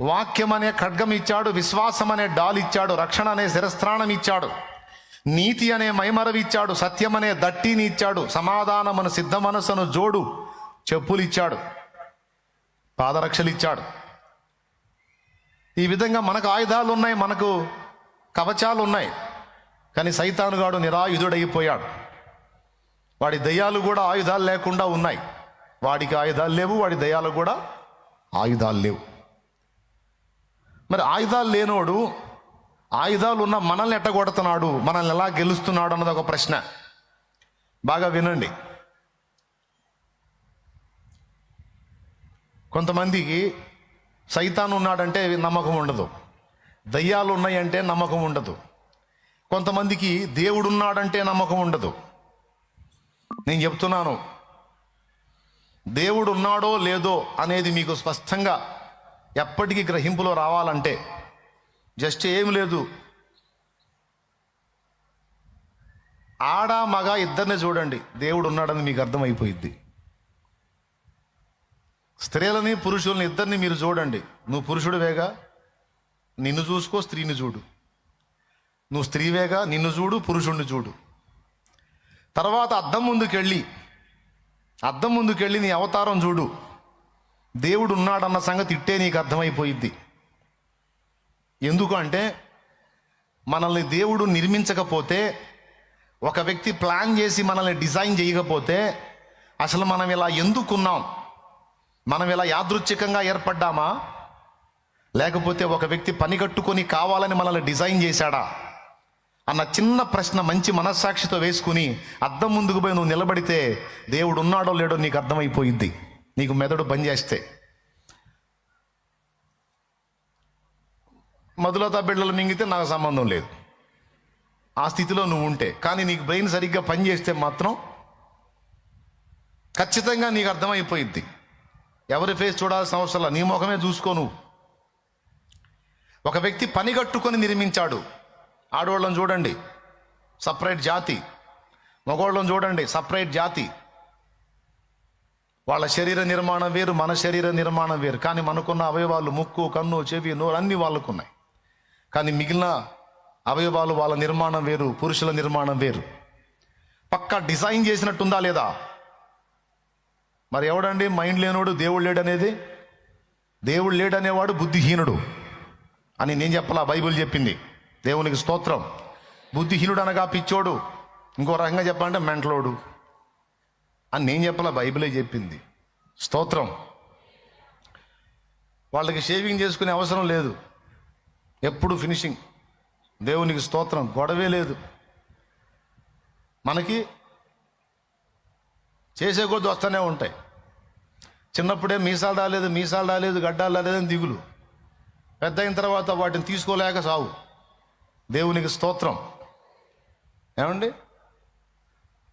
వాక్యం అనే ఖడ్గం ఇచ్చాడు విశ్వాసం అనే డాల్ ఇచ్చాడు రక్షణ అనే శిరస్త్రాణం ఇచ్చాడు నీతి అనే మైమరవి ఇచ్చాడు సత్యం అనే దట్టిని ఇచ్చాడు సమాధానమును సిద్ధ మనసును జోడు చెప్పులు ఇచ్చాడు పాదరక్షలు ఇచ్చాడు ఈ విధంగా మనకు ఆయుధాలు ఉన్నాయి మనకు కవచాలు ఉన్నాయి కానీ సైతానుగాడు నిరాయుధుడైపోయాడు. వాడి దయ్యాలు కూడా ఆయుధాలు లేకుండా ఉన్నాయి. వాడికి ఆయుధాలు లేవు వాడి దయ్యాలు కూడా ఆయుధాలు లేవు. మరి ఆయుధాలు లేనోడు ఆయుధాలు ఉన్న మనల్ని ఎట్టగొడుతున్నాడు? మనల్ని ఎలా గెలుస్తున్నాడు అన్నది ఒక ప్రశ్న. బాగా వినండి. కొంతమందికి సైతాన్ ఉన్నాడంటే నమ్మకం ఉండదు. దయ్యాలు ఉన్నాయంటే నమ్మకం ఉండదు. కొంతమందికి దేవుడు ఉన్నాడంటే నమ్మకం ఉండదు. నేను చెప్తున్నాను. దేవుడు ఉన్నాడో లేదో అనేది మీకు స్పష్టంగా ఎప్పటికీ గ్రహింపులో రావాలంటే జస్ట్ ఏం లేదు. ఆడ మగ ఇద్దరిని చూడండి. దేవుడు ఉన్నాడని మీకు అర్థమైపోయింది స్త్రీలని పురుషుల్ని ఇద్దరిని మీరు చూడండి. నువ్వు పురుషుడివేగా నిన్ను చూసుకో స్త్రీని చూడు. నువ్వు స్త్రీవేగా నిన్ను చూడు పురుషుణ్ణి చూడు. తర్వాత అద్దం ముందుకెళ్ళి అద్దం ముందుకెళ్ళి నీ అవతారం చూడు. దేవుడు ఉన్నాడన్న సంగతి ఇట్టే నీకు అర్థమైపోయిద్ది. ఎందుకు అంటే మనల్ని దేవుడు నిర్మించకపోతే ఒక వ్యక్తి ప్లాన్ చేసి మనల్ని డిజైన్ చేయకపోతే అసలు మనం ఇలా ఎందుకున్నాం? మనం ఇలా యాదృచ్ఛికంగా ఏర్పడ్డామా? లేకపోతే ఒక వ్యక్తి పని కట్టుకొని కావాలని మనల్ని డిజైన్ చేశాడా? అన్న చిన్న ప్రశ్న మంచి మనస్సాక్షితో వేసుకుని అద్దం ముందుకు పోయి నువ్వు నిలబడితే దేవుడు ఉన్నాడో లేడో నీకు అర్థమైపోయిద్ది. నీకు మెదడు పనిచేస్తే మధులత బిడ్డలు మింగితే నాకు సంబంధం లేదు. ఆ స్థితిలో నువ్వు ఉంటే. కానీ నీకు బ్రెయిన్ సరిగ్గా పనిచేస్తే మాత్రం ఖచ్చితంగా నీకు అర్థమైపోయిద్ది. ఎవరి ఫేస్ చూడాల్సిన అవసరం నీ ముఖమే చూసుకో నువ్వు. ఒక వ్యక్తి పని కట్టుకొని నిర్మించాడు. ఆడవాళ్ళని చూడండి. సపరేట్ జాతి. మగవాళ్ళని చూడండి. సపరేట్ జాతి. వాళ్ళ శరీర నిర్మాణం వేరు మన శరీర నిర్మాణం వేరు. కానీ మనకున్న అవయవాలు ముక్కు కన్ను చెవి నోరు అన్నీ వాళ్ళకున్నాయి. కానీ మిగిలిన అవయవాలు వాళ్ళ నిర్మాణం వేరు పురుషుల నిర్మాణం వేరు. పక్కా డిజైన్ చేసినట్టుందా లేదా? మరి ఎవడండి? మైండ్ లేనోడు దేవుడు లేడనేది? దేవుడు లేడనేవాడు బుద్ధిహీనుడు అని నేను చెప్పలా బైబిల్ చెప్పింది. దేవునికి స్తోత్రం. బుద్ధిహీనుడు అనగా పిచ్చోడు. ఇంకో రకంగా చెప్పాలంటే మెంటలోడు. అని నేను చెప్పాల బైబిలే చెప్పింది. స్తోత్రం. వాళ్ళకి షేవింగ్ చేసుకునే అవసరం లేదు. ఎప్పుడు ఫినిషింగ్. దేవునికి స్తోత్రం. గొడవే లేదు. మనకి చేసే కొద్ది వస్తూనే ఉంటాయి. చిన్నప్పుడే మీసాలు రాలేదు మీసాలు రాలేదు గడ్డాలు రాలేదని దిగులు. పెద్ద అయిన తర్వాత వాటిని తీసుకోలేక సావు. దేవునికి స్తోత్రం. ఏమండి?